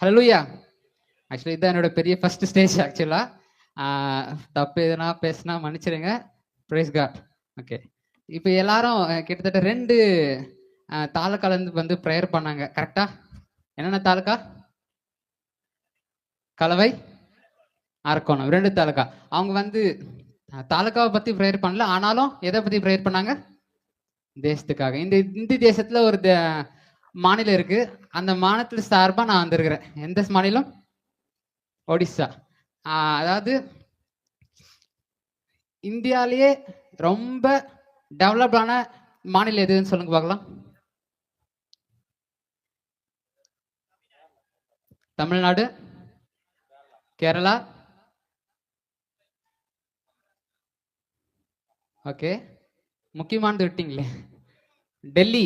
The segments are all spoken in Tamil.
ஹலோயா ஆக்சுவலி இதுதான் என்னோட பெரிய ஃபர்ஸ்ட் ஸ்டேஜ் ஆக்சுவலாக தப்பு எதுனா பேசுனா மன்னிச்சிடுங்க. ப்ரைஸ் காட் ஓகே இப்போ எல்லாரும் கிட்டத்தட்ட ரெண்டு தாலுக்காலேருந்து வந்து ப்ரேயர் பண்ணாங்க. கரெக்டா என்னென்ன தாலுக்கா? கலவை அரக்கோணம். ரெண்டு தாலுக்கா. அவங்க வந்து தாலுக்காவை பற்றி ப்ரேயர் பண்ணல. ஆனாலும் எதை பற்றி ப்ரேயர் பண்ணாங்க? தேசத்துக்காக. இந்த இந்தி தேசத்தில் ஒரு மாநிலம் இருக்கு. அந்த மாநிலத்தில் சார்பா நான் வந்திருக்கிறேன். எந்த மாநிலம்? ஒடிசா. அதாவது இந்தியாவிலேயே ரொம்ப டெவலப்டான மாநிலம் எதுன்னு சொல்லுங்க பார்க்கலாம். தமிழ்நாடு கேரளா. ஓகே. முக்கியமானது விட்டீங்களே. டெல்லி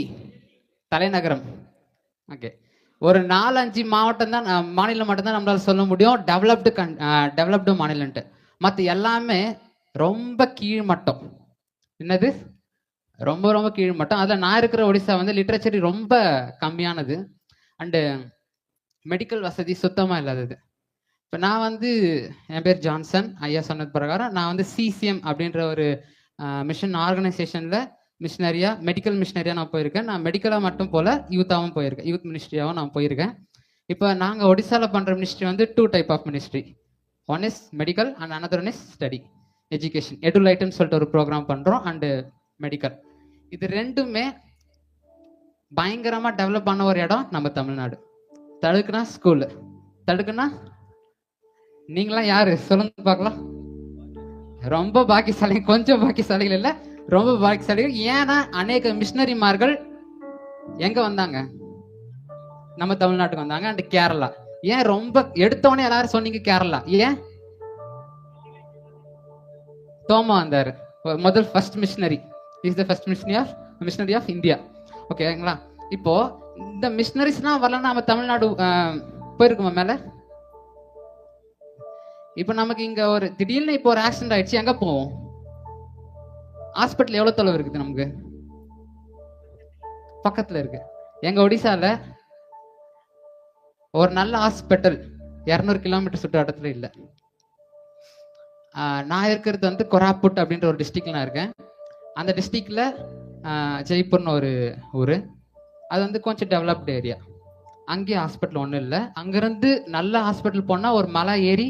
தலைநகரம். ஓகே ஒரு நாலஞ்சு மாவட்டம் தான் மாநிலம் மட்டும்தான் நம்மளால் சொல்ல முடியும். டெவலப்டு கன் டெவலப்டு மாநிலம்ட்டு மற்ற எல்லாமே ரொம்ப கீழ் மட்டம் என்னது? ரொம்ப ரொம்ப கீழ் மட்டம் அதில் நான் இருக்கிற ஒடிசா வந்து லிட்ரேச்சர் ரொம்ப கம்மியானது. அண்டு மெடிக்கல் வசதி சுத்தமாக இல்லாதது. இப்போ நான் வந்து என் பேர் ஜான்சன் ஐயா சொன்னது பிரகாரம். நான் வந்து சிசிஎம் அப்படின்ற ஒரு மிஷன் ஆர்கனைசேஷனில் மிஷினரியாக மெடிக்கல் மிஷினரியாக நான் போயிருக்கேன். நான் மெடிக்கலாக மட்டும் போல் யூத்தாகவும் போயிருக்கேன். யூத் மினிஸ்ட்ரியாகவும் நான் போயிருக்கேன். இப்போ நாங்கள் ஒடிசாவில் பண்ணுற மினிஸ்ட்ரி வந்து two type of ministry one is medical and another one is study education எடுலைட்னு சொல்லிட்டு ஒரு ப்ரோக்ராம் பண்ணுறோம் அண்டு மெடிக்கல் இது ரெண்டுமே பயங்கரமாக டெவலப் பண்ண ஒரு இடம் நம்ம தமிழ்நாடு. தடுக்குனா ஸ்கூலு தடுக்குனா நீங்களாம் யாரு? சொல்லுங்க பார்க்கலாம். ரொம்ப பாக்கியசாலை கொஞ்சம் பாக்கிசாலைகள் இல்லை. ரொம்ப பாக்கியசாலிகள். ஏன்னா அநேக மிஷினரிமார்கள் எங்க வந்தாங்க? நம்ம தமிழ்நாட்டுக்கு வந்தாங்க அண்ட் கேரளா. ஏன் ரொம்ப எடுத்தவொடனே எல்லாரும் சொன்னீங்க கேரளா? ஏன்? தோமா வந்தாரு. முதல் first missionary is the first missionary of missionary of India ஓகேங்களா இப்போ இந்த மிஷினரிஸ்லாம் வரலன்னா நம்ம தமிழ்நாடு போயிருக்குமா மேல? இப்போ நமக்கு இங்க ஒரு திடீர்னு இப்போ ஒரு ஆக்சிடென்ட் ஆயிடுச்சு எங்க போவோம்? ஹாஸ்பிட்டல் எவ்வளோ தொலைவு இருக்குது நமக்கு? பக்கத்தில் இருக்கு. எங்க ஒடிசால ஒரு நல்ல ஹாஸ்பிட்டல் இரநூறு கிலோமீட்டர் சுற்றுவட்டத்துல இல்லை. நான் இருக்கிறது வந்து கொராப்புட் அப்படின்ற ஒரு டிஸ்ட்ரிக்ட்ல நான் இருக்கேன். அந்த டிஸ்ட்ரிக்டில் ஜெய்ப்பூர்னு ஒரு ஊர். அது வந்து கொஞ்சம் டெவலப்டு ஏரியா அங்கேயும் ஹாஸ்பிட்டல் ஒன்றும் இல்லை. அங்கேருந்து நல்ல ஹாஸ்பிட்டல் போனால் ஒரு மலை ஏறி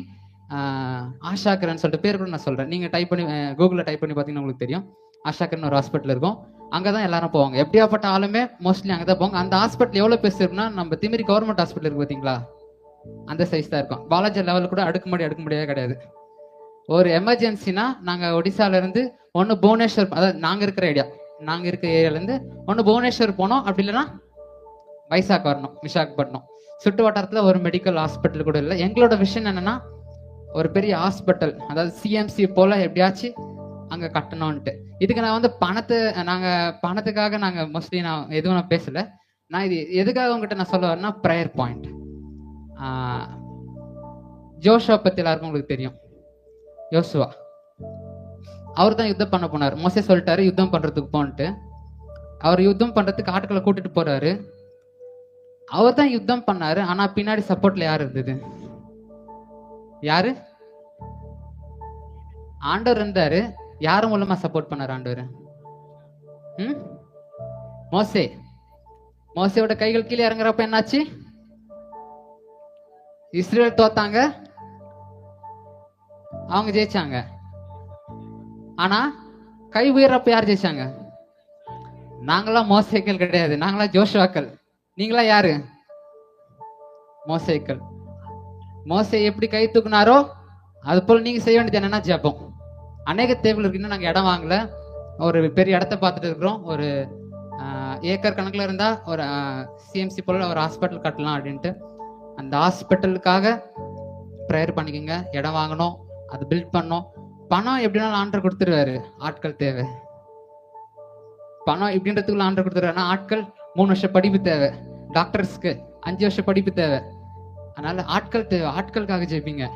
ஆஷாக்கரன் சொல்லிட்டு பேர் கூட நான் சொல்கிறேன் நீங்கள் டைப் பண்ணி கூகுளில் டைப் பண்ணி பார்த்தீங்கன்னா உங்களுக்கு தெரியும். ஆஷாக்கரன் ஒரு ஹாஸ்பிட்டல் இருக்கும். அங்கே தான் எல்லாரும் போவாங்க. எப்படியாப்பட்ட ஆளுமே மோஸ்ட்லி அங்கே தான் போவாங்க. அந்த ஹாஸ்பிட்டல் எவ்வளோ பெருசு இருக்குன்னா நம்ம திமிரி கவர்மெண்ட் ஹாஸ்பிட்டல் இருக்கு பார்த்தீங்களா? அந்த சைஸ் தான் இருக்கும். பாலாஜி லெவல் கூட அடுக்குமாடி அடுக்குமாடியே கிடையாது. ஒரு எமர்ஜென்சினா நாங்கள் ஒடிசாலேருந்து ஒன்று புவனேஸ்வர் அதாவது நாங்கள் இருக்கிற ஏரியா நாங்கள் இருக்கிற ஏரியாலேருந்து ஒன்று புவனேஸ்வர் போனோம். அப்படி இல்லைன்னா வைசாக் வரணும் விசாகப்பட்டினம். சுட்டு வட்டாரத்தில் ஒரு மெடிக்கல் ஹாஸ்பிட்டல் கூட இல்லை. எங்களோட விஷயம் என்னென்னா ஒரு பெரிய ஹாஸ்பிட்டல் அதாவது சிஎம்சி போல எப்படியாச்சும் அங்கே கட்டணும்ன்ட்டு. இதுக்கு நான் வந்து பணத்தை நாங்கள் பணத்துக்காக நாங்கள் மோஸ்ட்லி நான் எதுவும் நான் பேசல. நான் இது எதுக்காக உங்ககிட்ட நான் சொல்ல வரேன்னா ப்ரேயர் பாயிண்ட் ஜோஷுவா பத்தி எல்லாருக்கும் உங்களுக்கு தெரியும். யோசுவா. அவர் தான் யுத்தம் பண்ண போனார். மோசே சொல்லிட்டாரு யுத்தம் பண்றதுக்கு போன்ட்டு. அவர் யுத்தம் பண்றதுக்கு ஆட்களை கூட்டிட்டு போறாரு. அவர் தான் யுத்தம் பண்ணாரு ஆனா பின்னாடி சப்போர்ட்ல யார் இருந்தது? யாரு? ஆண்டவர் இருந்தாரு. யாரு மூலமா சப்போர்ட் பண்ணாரு ஆண்டவர்? ம்? மோசே. மோசையோட கைகள் கீழே இறங்குறப்ப என்னாச்சு? இஸ்ரேல் தோத்தாங்க. அவங்க ஜெயிச்சாங்க. ஆனா கை உயர்றப்ப யார் ஜெயிச்சாங்க? நாங்களாம் மோசைக்கள் கிடையாது. நாங்களாம் ஜோஷுவாக்கள். நீங்களா யாரு? மோசைக்கள். மோசை எப்படி கை தூக்குனாரோ அது போல் நீங்கள் செய்ய வேண்டியது என்னன்னா ஜெபம். அநேக தேவைகள் இருக்கு இன்னும் இடம் வாங்கல. ஒரு பெரிய இடத்த பார்த்துட்டு இருக்கிறோம். ஒரு ஏக்கர் கணக்கில் இருந்தால் ஒரு சிஎம்சி போல ஒரு ஹாஸ்பிட்டல் கட்டலாம் அப்படின்ட்டு. அந்த ஹாஸ்பிட்டலுக்காக ப்ரேயர் பண்ணிக்கோங்க. இடம் வாங்கணும். அது பில்ட் பண்ணோம் பணம் எப்படினாலும் ஆண்டர் கொடுத்துருவாரு. ஆட்கள் தேவை. பணம் இப்படின்றதுக்குள்ள ஆண்டர் கொடுத்துருவாருன்னா ஆட்கள் மூணு வருஷம் படிப்பு தேவை. டாக்டர்ஸ்க்கு அஞ்சு வருஷம் படிப்பு தேவை. அதனால ஆட்கள் தேவை ஆட்களுக்காக ஜெயிப்பீங்க.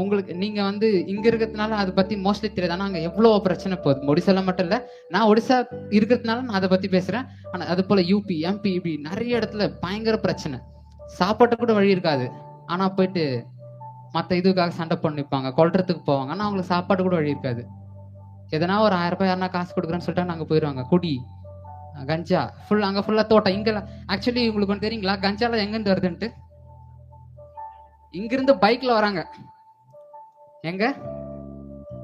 உங்களுக்கு நீங்க வந்து இங்க இருக்கிறதுனால அதை பத்தி மோஸ்ட்லி தெரியாது. ஆனா அங்க எவ்வளவு பிரச்சனை போகுது? ஒடிசால மட்டும் இல்ல நான் ஒடிசா இருக்கிறதுனால நான் அதை பத்தி பேசுறேன். ஆனா அது போல யூபி எம்பி இப்படி நிறைய இடத்துல பயங்கர பிரச்சனை. சாப்பாட்டு கூட வழி இருக்காது. ஆனா போயிட்டு மற்ற இதுக்காக சண்டை பண்ணிப்பாங்க கொல்றதுக்கு போவாங்க. ஆனா அவங்களுக்கு சாப்பாடு கூட வழி இருக்காது. எதனா ஒரு ஆயிரம் ரூபாய் யாருனா காசு கொடுக்குறேன்னு சொல்லிட்டு நாங்க போயிடுவாங்க குடி கஞ்சா ஃபுல் அங்க ஃபுல்லா தோட்டம். இங்க ஆக்சுவலி உங்களுக்கு ஒன்று தெரியுங்களா? கஞ்சால எங்கிருந்து வருதுன்ட்டு? இங்கிருந்து பைக்ல வராங்க. எங்க?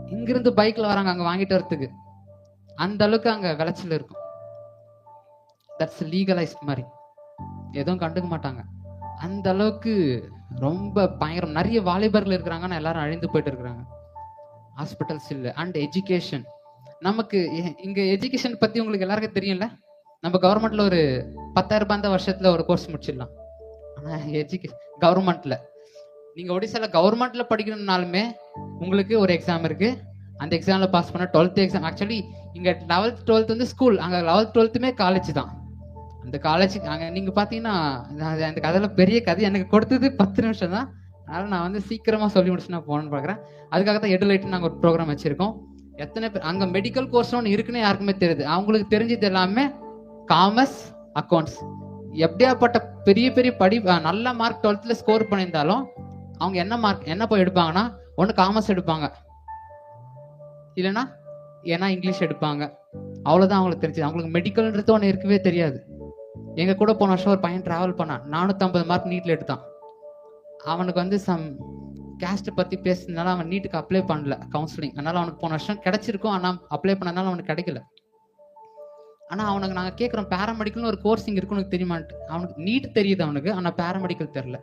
இங்கிருந்து பைக்ல வராங்க அங்க வாங்கிட்டு வரத்துக்கு. அந்த அளவுக்கு அங்க விளைச்சல் இருக்கும். தட்ஸ் லீகலைஸ் மாதிரி. எதுவும் கண்டுக்க மாட்டாங்க. அந்த அளவுக்கு ரொம்ப பயங்கரம். நிறைய வாலிபர்கள் இருக்கிறாங்கன்னா எல்லாரும் அழிந்து போயிட்டு இருக்கிறாங்க. ஹாஸ்பிட்டல்ஸ் இல்லை. அண்ட் எஜுகேஷன் நமக்கு எ- இங்க எஜுகேஷன் பத்தி உங்களுக்கு எல்லாருக்கும் தெரியும்ல? நம்ம கவர்மெண்ட்ல ஒரு பத்தாயிரம் ரூபாய் அந்த வருஷத்துல ஒரு கோர்ஸ் முடிச்சிடலாம். ஆனா எஜுகே கவர்மெண்ட்ல நீங்க ஒடிசால கவர்மெண்ட்ல படிக்கணும்னாலுமே உங்களுக்கு ஒரு எக்ஸாம் இருக்கு. அந்த எக்ஸாம்ல பாஸ் பண்ண டுவெல்த் எக்ஸாம் ஆக்சுவலி இங்க லெவல்த் டுவெல்த் வந்து ஸ்கூல் அங்க லெவல்த் டுவெல்த்துமே காலேஜ் தான். அந்த காலேஜ் அங்க நீங்க பாத்தீங்கன்னா அந்த கதையில பெரிய கதை எனக்கு கொடுத்தது பத்து நிமிஷம் தான். அதனால நான் வந்து சீக்கிரமா சொல்லி முடிச்சு நான் போகணும்னு பாக்குறேன். அதுக்காக தான் எடுலைட்டு நாங்க ஒரு ப்ரோக்ராம் வச்சிருக்கோம். எத்தனை பேர் அங்க மெடிக்கல் கோர்ஸ் ஒன்று இருக்குன்னு யாருக்குமே தெரியுது. அவங்களுக்கு தெரிஞ்சது எல்லாமே காமர்ஸ் அக்கௌண்ட்ஸ் எப்படியாப்பட்ட பெரிய பெரிய படி நல்ல மார்க் டுவெல்த்தில் ஸ்கோர் பண்ணியிருந்தாலும் அவங்க என்ன மார்க் என்ன போய் எடுப்பாங்கன்னா ஒன்று காமர்ஸ் எடுப்பாங்க. இல்லைன்னா ஏன்னா இங்கிலீஷ் எடுப்பாங்க. அவ்வளோதான் அவங்களுக்கு தெரிஞ்சது. அவங்களுக்கு மெடிக்கல்ன்றது ஒன்று இருக்கவே தெரியாது. எங்கள் கூட போன வருஷம் ஒரு பையன் ட்ராவல் பண்ணான். நானூற்றம்பது மார்க் நீட்டில் எடுத்தான். அவனுக்கு வந்து சம் கேஸ்ட்டை பற்றி பேசுனதுனால அவன் நீட்டுக்கு அப்ளை பண்ணல கவுன்சிலிங் அதனால் அவனுக்கு போன வருஷம் கிடச்சிருக்கும். ஆனால் அப்ளை பண்ணதுனால அவனுக்கு கிடைக்கல. ஆனால் அவனுக்கு நாங்கள் கேட்குறோம் பேராமெடிக்கல்னு ஒரு கோர்ஸ் இங்கே இருக்குன்னு தெரியுமான்ட்டு. அவனுக்கு நீட் தெரியுது அவனுக்கு ஆனால் பேராமெடிக்கல் தெரில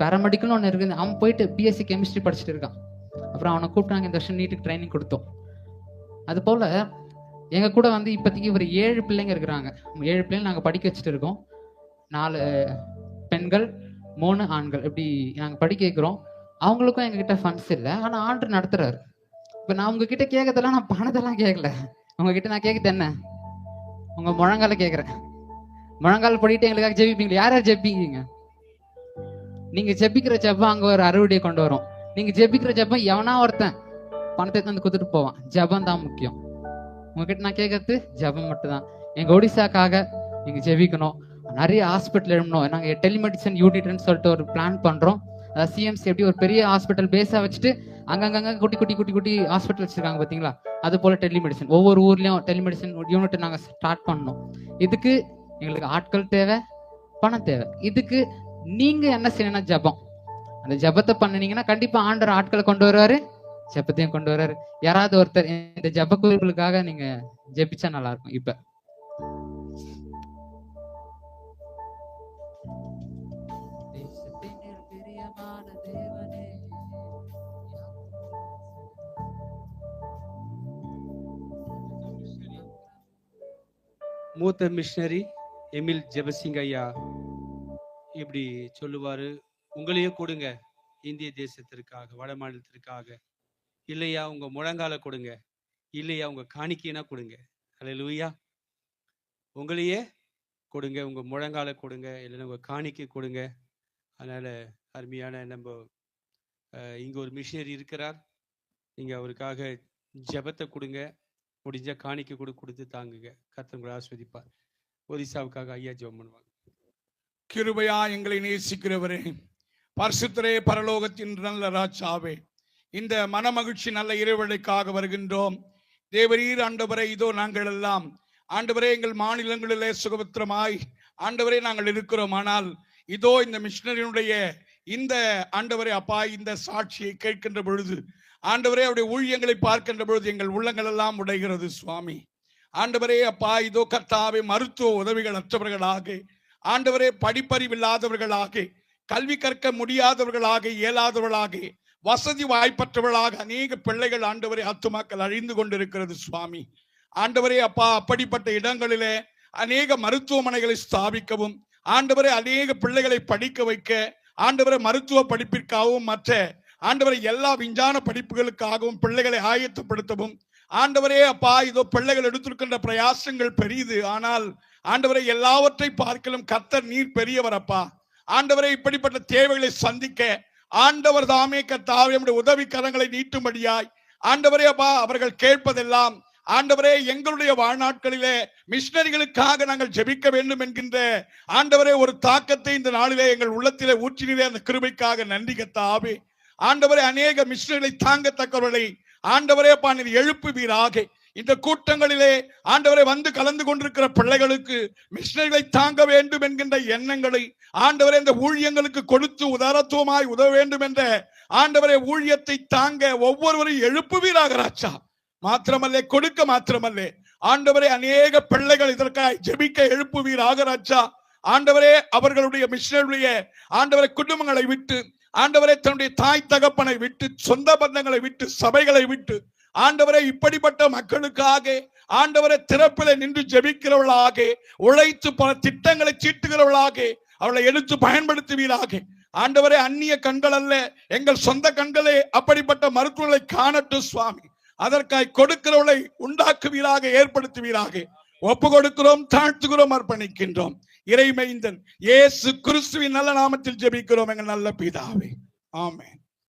பேராமெடிக்கல்னு ஒன்று இருக்குது. அவன் போயிட்டு பிஎஸ்சி கெமிஸ்ட்ரி படிச்சுட்டு இருக்கான். அப்புறம் அவனை கூப்பிட்டு நாங்கள் இந்த வருஷம் நீட்டுக்கு ட்ரைனிங் கொடுத்தோம். அது போல் எங்கள் கூட வந்து இப்போதைக்கு ஒரு ஏழு பிள்ளைங்க இருக்கிறாங்க. ஏழு பிள்ளைங்க நாங்கள் படிக்க வச்சுட்டு இருக்கோம். நாலு பெண்கள் மூணு ஆண்கள். இப்படி நாங்கள் படிக்க வைக்கிறோம். அவங்களுக்கும் எங்ககிட்ட ஃபண்ட்ஸ் இல்லை. ஆனால் ஆண்டு நடத்துகிறாரு இப்போ நான் உங்ககிட்ட கேட்கறதெல்லாம் நான் பணத்தெல்லாம் கேட்கல. உங்ககிட்ட நான் கேட்குறது என்ன? உங்கள் முழங்கால கேட்குறேன். முழங்கால் படிக்கிட்டு எங்களுக்காக ஜெபிப்பீங்களா யார் யார் ஜெபிப்பீங்க நீங்க ஜெபிக்கிற ஜெபம் அங்க ஒரு அறுவடையை கொண்டு வரும். நீங்க ஜெபிக்கிற ஜெபம் எவனா ஒருத்தன் பணத்தை தந்து கொடுத்துட்டு போவான். ஜெபம் தான் முக்கியம். உங்ககிட்ட நான் கேட்கறது ஜெபம் மட்டும்தான். எங்க ஒடிசாக்காக நீங்க ஜெபிக்கணும். நிறைய ஹாஸ்பிட்டல் எழுமணும் நாங்க டெலிமெடிசன் யூனிட்னு சொல்லிட்டு ஒரு பிளான் பண்றோம். அதாவது சிஎம்சி எப்படி ஒரு பெரிய ஹாஸ்பிட்டல் பேஸா வச்சுட்டு அங்கங்கங்க குட்டி குட்டி குட்டி குட்டி ஹாஸ்பிட்டல் வச்சிருக்காங்க பாத்தீங்களா? அது போல டெலிமெடிசன் ஒவ்வொரு ஊர்லயும் டெலிமெடிசன் யூனிட் நாங்க ஸ்டார்ட் பண்ணோம் இதுக்கு எங்களுக்கு ஆட்கள் தேவை பணம் தேவை. இதுக்கு நீங்க என்ன செய்யணும் ஜெபம். அந்த ஜெபத்தை பண்ணினீங்கன்னா கண்டிப்பா ஆண்டர் ஆட்களை கொண்டு வருவாரு ஜெபத்தையும் கொண்டு வர்றாரு யாராவது ஒருத்தர் இந்த ஜப குறிப்புகளுக்காக நீங்க ஜெபிச்சா நல்லா இருக்கும். இப்ப. மூத்த மிஷினரி எமில் ஜெபசிங் ஐயா இப்படி சொல்லுவாரு. உங்களையே கொடுங்க. இந்திய தேசத்திற்காக வட மாநிலத்திற்காக. இல்லையா உங்க முழங்கால கொடுங்க. இல்லையா உங்க காணிக்கைனா கொடுங்க. அல்லேலூயா உங்களையே கொடுங்க. உங்க முழங்கால கொடுங்க. இல்லைன்னா உங்க காணிக்கை கொடுங்க. அதனால அருமையான நம்ம இங்கே இங்க ஒரு மிஷினரி இருக்கிறார். நீங்க அவருக்காக ஜெபத்தை கொடுங்க. முடிஞ்ச காணிக்கை கூட கொடுத்து தாங்குங்க. கத்தவங்களை ஆஸ்வதிப்பார். ஒரிசாவுக்காக ஐயா ஜெபம் பண்ணுவாங்க. கிருபையா எங்களை நேசிக்கிறவரே. பரிசுத்தரே பரலோகத்தின் நல்ல ராஜாவே. இந்த மனமகிழ்ச்சி நல்ல இறைவழைக்காக வருகின்றோம். தேவரீர் ஆண்டவரை இதோ நாங்கள் எல்லாம் ஆண்டவரே எங்கள் மாநிலங்களிலே சுகபத்திரமாய் ஆண்டவரே நாங்கள் இருக்கிறோம். ஆனால் இதோ இந்த மிஷினரினுடைய இந்த ஆண்டவரே அப்பா இந்த சாட்சியை கேட்கின்ற பொழுது ஆண்டவரே அவருடைய ஊழியங்களை பார்க்கின்ற பொழுது எங்கள் உள்ளங்கள் எல்லாம் உடைகிறது சுவாமி. ஆண்டவரே அப்பா இதோ கர்த்தாவே மருத்துவ உதவிகள் அற்றவர்களாக ஆண்டவரே படிப்பறிவில்லாதவர்களாக கல்வி கற்க முடியாதவர்களாக இயலாதவர்களாக வசதி வாய்ப்பற்றவர்களாக அநேக பிள்ளைகள் ஆண்டவரே ஆத்துமாக்கள் அழிந்து கொண்டிருக்கிறது சுவாமி. ஆண்டவரே அப்பா அப்படிப்பட்ட இடங்களிலே அநேக மருத்துவமனைகளை ஸ்தாபிக்கவும் ஆண்டவரை அநேக பிள்ளைகளை படிக்க வைக்க ஆண்டவரை மருத்துவ படிப்பிற்காகவும் மற்ற ஆண்டவரை எல்லா விஞ்ஞான படிப்புகளுக்காகவும் பிள்ளைகளை ஆயத்தப்படுத்தவும் ஆண்டவரே அப்பா இதோ பிள்ளைகள் எடுத்திருக்கின்ற பிரயாசங்கள் பெரியது. ஆனால் ஆண்டவரை எல்லாவற்றை பார்க்கலும் கத்தர் நீர் பெரியவர் அப்பா. ஆண்டவரை இப்படிப்பட்ட தேவைகளை சந்திக்க ஆண்டவர் தாமே கத்தாவே என்னுடைய உதவி கரங்களை நீட்டும்படியாய் ஆண்டவரே அப்பா அவர்கள் கேட்பதெல்லாம் ஆண்டவரே எங்களுடைய வாழ்நாட்களிலே மிஷினரிகளுக்காக நாங்கள் ஜெபிக்க வேண்டும் என்கின்ற ஆண்டவரே ஒரு தாக்கத்தை இந்த நாளிலே எங்கள் உள்ளத்திலே ஊற்றினிலே அந்த கிருபைக்காக நன்றி கத்தாவே ஆண்டவரே அநேக மிஷினரிகளை தாங்கத்தக்கவர்களை ஆண்டவரே பாண்டி எழுப்புவீராக இந்த கூட்டங்களிலே ஆண்டவரை வந்து கலந்து கொண்டிருக்கிற பிள்ளைகளுக்கு மிஷினரிகளை தாங்க வேண்டும் என்கின்ற எண்ணங்களை ஆண்டவரை இந்த ஊழியங்களுக்கு கொடுத்து உதாரத்துவமாய் உதவ வேண்டும் என்ற ஆண்டவரே ஊழியத்தை தாங்க ஒவ்வொருவரையும் எழுப்புவீராக ராஜா. மாத்திரமல்ல கொடுக்க மாத்திரமல்ல. ஆண்டவரே அநேக பிள்ளைகள் இதற்காக ஜெபிக்க எழுப்புவீராக ராஜா. ஆண்டவரே அவர்களுடைய மிஷினருடைய ஆண்டவரை குடும்பங்களை விட்டு ஆண்டவரே தன்னுடைய தாய் தகப்பனை விட்டு சொந்த பந்தங்களை விட்டு சபைகளை விட்டு ஆண்டவரே இப்படிப்பட்ட மக்களுக்காக ஆண்டவரை திறப்பில நின்று ஜெபிக்கிறவளாக உழைத்து பல திட்டங்களை சீட்டுகிறவளாக அவளை எடுத்து பயன்படுத்துவீராக. ஆண்டவரே அந்நிய கண்கள் அல்ல எங்கள் சொந்த கண்களே அப்படிப்பட்ட மருத்துவர்களை காணட்டும் சுவாமி. அதற்காய் கொடுக்கிறவளை உண்டாக்குவீராக ஏற்படுத்துவீராக. ஒப்பு கொடுக்கிறோம் தாழ்த்துகிறோம் அர்ப்பணிக்கின்றோம். இறைமைந்தன். இயேசு கிறிஸ்துவின் நல்ல நாமத்தில் ஜெபிக்கிறோம் எங்கள் நல்ல பிதாவே. ஆமேன்.